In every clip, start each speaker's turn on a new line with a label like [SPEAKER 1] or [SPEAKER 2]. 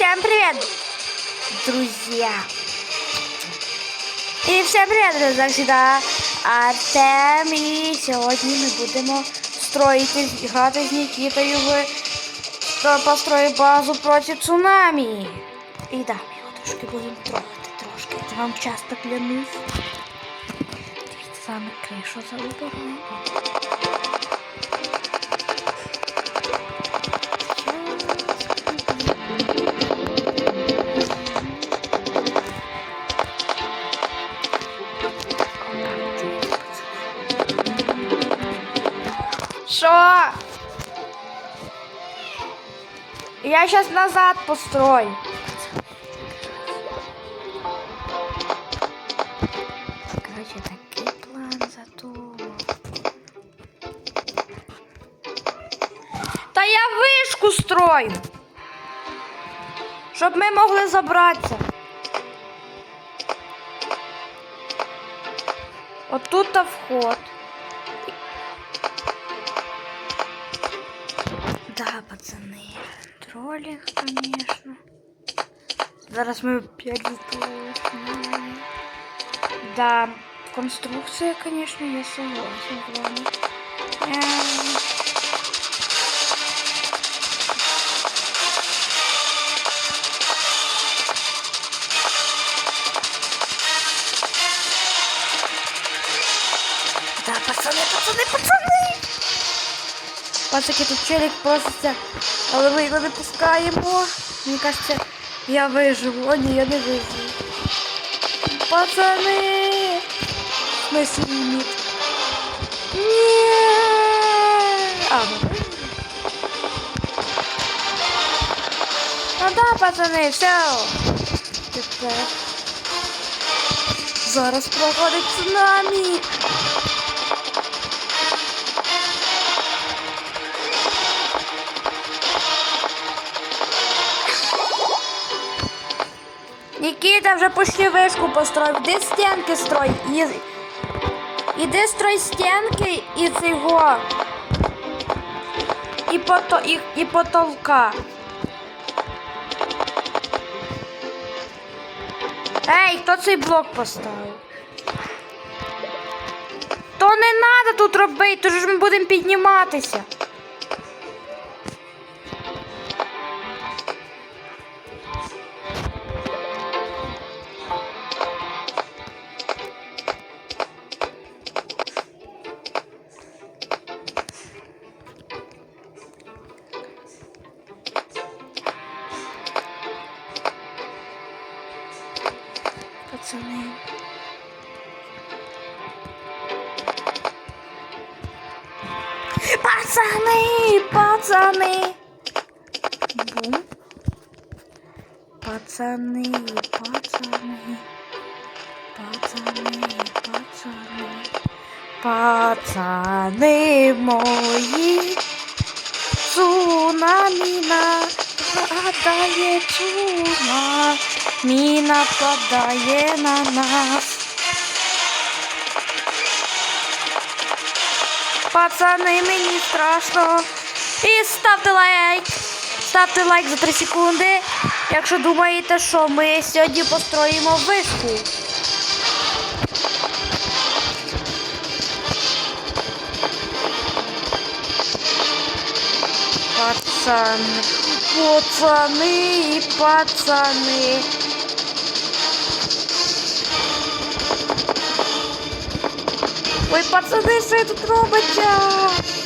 [SPEAKER 1] всем привет, друзья! І всем привет, друзі, як завжди, Артем. І сьогодні ми будемо строїти, грати з Нікітою в «Строй- базу проти цунамі. І да, ми його трошки будемо трогати, трошки. Я вам часто клянусь. Дивіться, саме кришу залупаємо. Я сейчас назад построю. Короче, такий план задумав. Та я вишку строю. Щоб ми могли забратися. Отут та вход. Троллинг, конечно. Зараз опять заполучим. Да, конструкция, конечно, я согласен с вами. Пацаки, тут челик проситься, але ми його не пускаємо. Мені кажеться, я виживу. О, ні, я не виживу. Пацани! Смысле ліміт? Ні! А, ну. Ну да, пацани, все. Тепер. Зараз проходить цунамі. Никита вже почти вишку построїв. Іди стінки строй. Іди строй стінки і цього. І, пото... і... і потолка. Ей, хто цей блок поставив? То не треба тут робити, то ж ми будемо підніматися. Пацани. Бум. Пацани, пацани. Пацани, пацани. Пацани мої. Цунамі нападає цунамі нападає на нас. Пацани, мені страшно. І ставте лайк. Ставте лайк за 3 секунди. Якщо думаєте, що ми сьогодні построїмо вишку. Пацани, пацани, пацани. Ой, пацани, що тут робиться?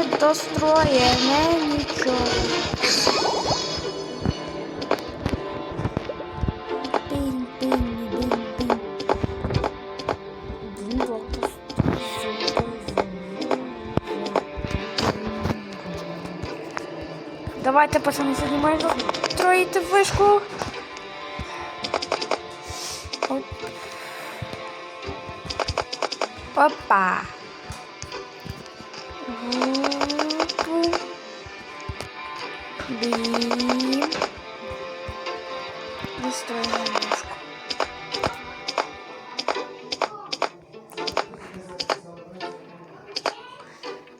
[SPEAKER 1] Не достроє, не нічого. Пінь, пінь, пінь, пінь. Діло Давайте, пацани, знімаємо строїти вишку. Оп. Гупу. Бім. Вистроїмо ножку.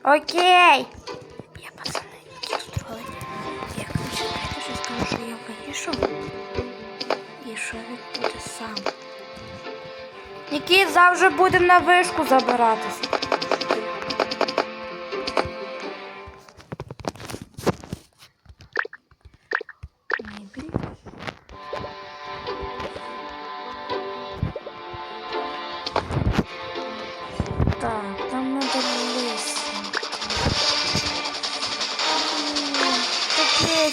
[SPEAKER 1] Окей. Я пацани, які тут роли. Я короче пішов. І що він буде сам? Нікіт, завжди будемо на вишку забиратися.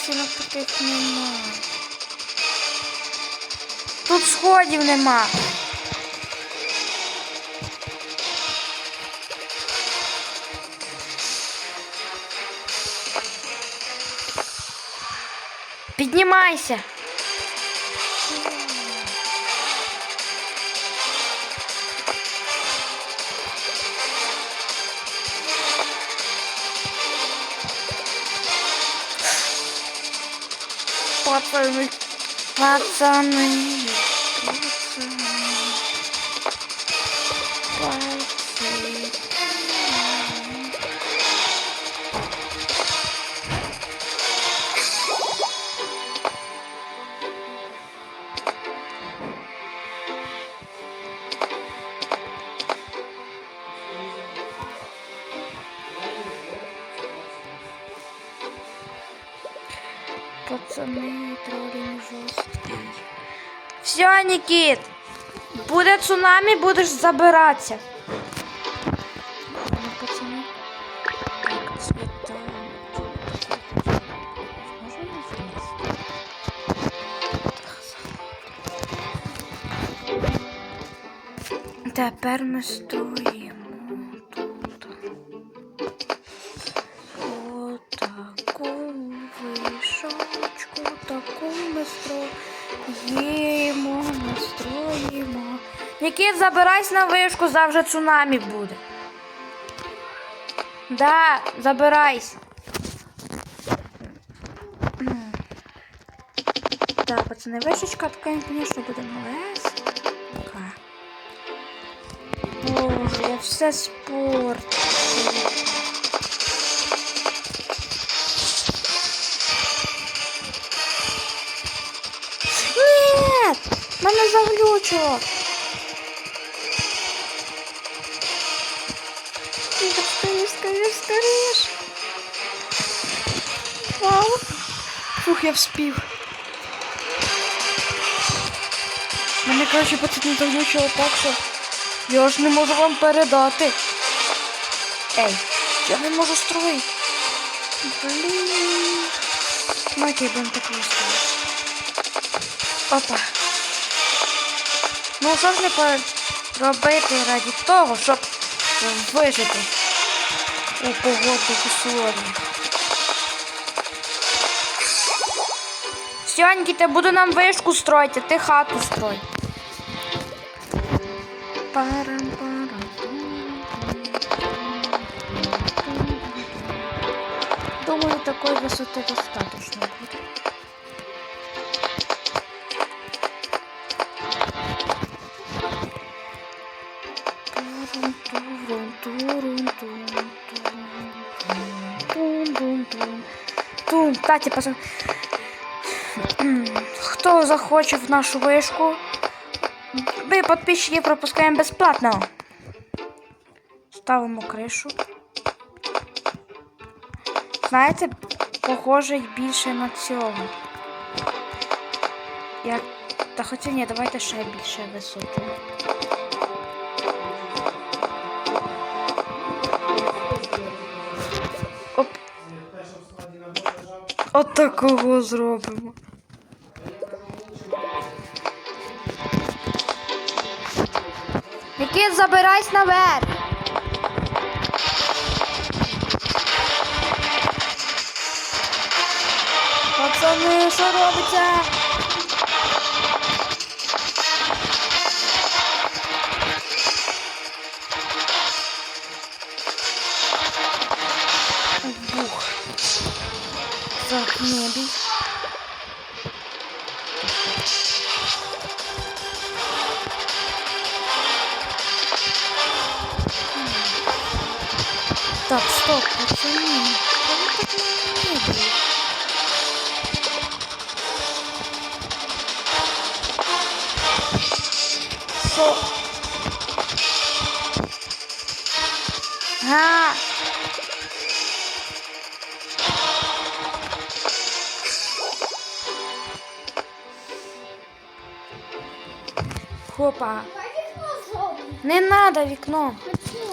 [SPEAKER 1] На таких нема. Тут сходів нема. Піднімайся. What's on me? What's on me? On me? On me? Пацаны, троллинг жорсткий. Все, Никит. Буде цунамі, будеш забиратися. Тепер ми строїмо Нікіт, забирайся на вишку, завжди цунамі буде. Да, забирайся. Так, пацани, вишечка така, звісно, буде малесенька. Боже, я все спортила. Нет! Мене заглючило. Скоріш, скоріш. Вау. Фух, я вспів. Мене, коротше, пацани заглючило так, що я ж не можу вам передати. Ей, я не можу строїти. Блін. Окей, будемо так виставити. Опа. Ну що ж не робити раді того, щоб вижити у погодних условиях. Все, Нікіта, буду нам вишку строїти, ти хату строй. Парам, парам, Думаю, такой высоты достаточно будет. Турун, турун, турун, турун, Тун, кстати, пацан. Хто захоче в нашу вишку, ми підписчиків пропускаємо безплатно. Ставимо кришу. Знаєте, похоже більше на цього. Як... Та хоча ні, давайте ще більше висоту. От такого зробимо. Никит, забирайся наверх. Пацани, що робиться? Що? Га. Хопа. Не надо вікно,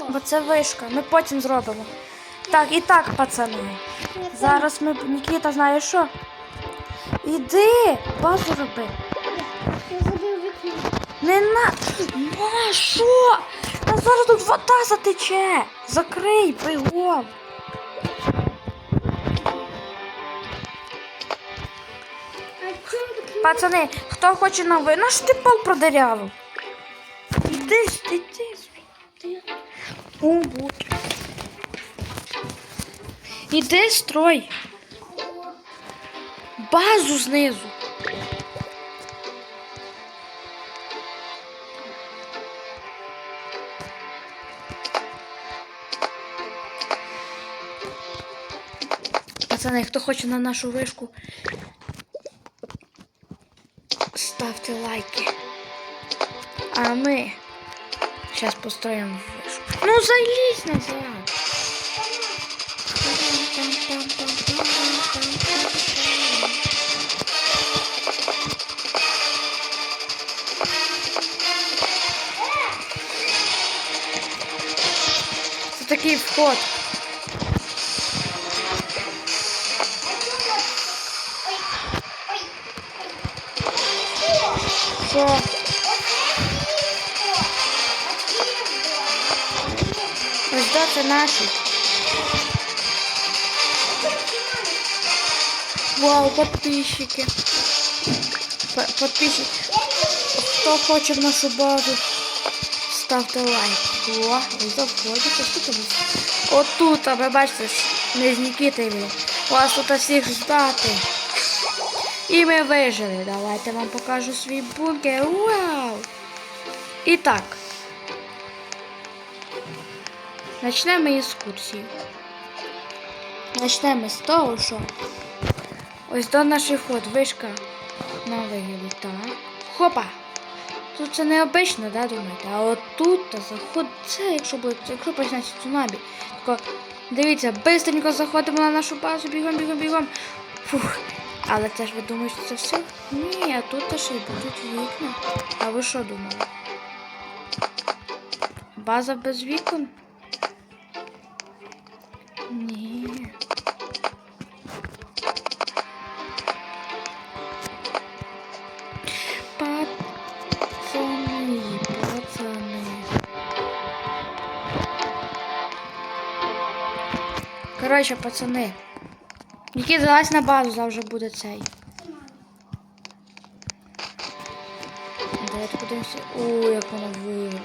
[SPEAKER 1] бо це вишка. Ми потім зробимо. Так, і так, пацани. Зараз ми. Нікіта, знаєш що? Іди, базу роби. Не на. На що? Та зараз тут вода затече. Закрий.
[SPEAKER 2] А?
[SPEAKER 1] Пацани, хто хоче на ви? Наш ти пол продерявив. Іди, іди звідти. О, будь. Іди строй. Базу знизу. Хто хоче на нашу вишку, ставте лайки. А ми зараз построїмо вишку. Ну залізь назад. Це такий вход. Що? Ось да, наші. Вау, подписчики. Подписчики. Хто хоче в нашу базу, ставте лайк. О, ви заходите, що тут? Отут, а ви бачите, ми з Нікітою. Вас тут всіх ждати. І ми вижили. Давайте вам покажу свій бункер. Вау! І так. Почнемо екскурсію. Почнемо з того, що ось до наших вход вишка на вигляді, так. Хопа! Тут це необично, да, думаєте? А от тут та заход, це якщо буде, якщо почнеться цунамі. Тако, дивіться, бистренько заходимо на нашу базу, бігом, бігом, бігом. Фух. Але це ж ви думаєте, це все? Ні, а тут ще й будуть вікна. А ви що думали? База без вікон? Ні. Пацани, пацани. Коротше, пацани. Який залазь на базу завжди буде цей. Давайте подивимося. О, як воно виглядає.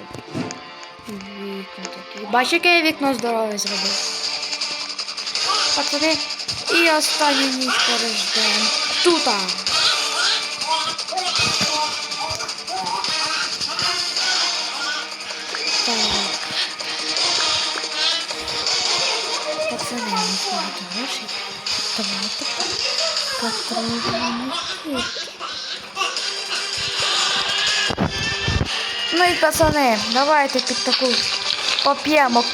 [SPEAKER 1] Вікна такі. Бачиш, яке я вікно здорове зробив. Пацани, і останню ніч переждемо. Тута. Багато грошей. Потримаємо хід. Ну і пацани, давайте під таку поп'ємо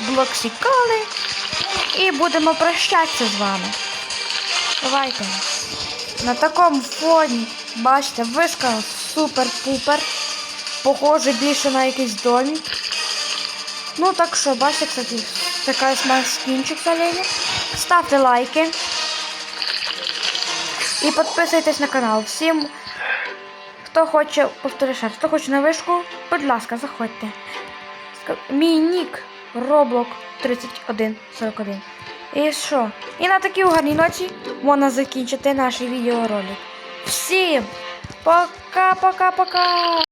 [SPEAKER 1] блоксікали і будемо прощатися з вами. Давайте. На такому фоні, бачите, вишка супер-пупер. Похоже більше на якийсь домик. Ну так що, бачите, кстати, така скінчик солені. Ставте лайки. І підписуйтесь на канал. Всім, хто хоче, повторю ще раз, хто хоче на вишку, будь ласка, заходьте. Мій нік Роблок 3141. І що? І на такій гарній ноті можна закінчити наш відеоролик. Всім пока-пока-пока!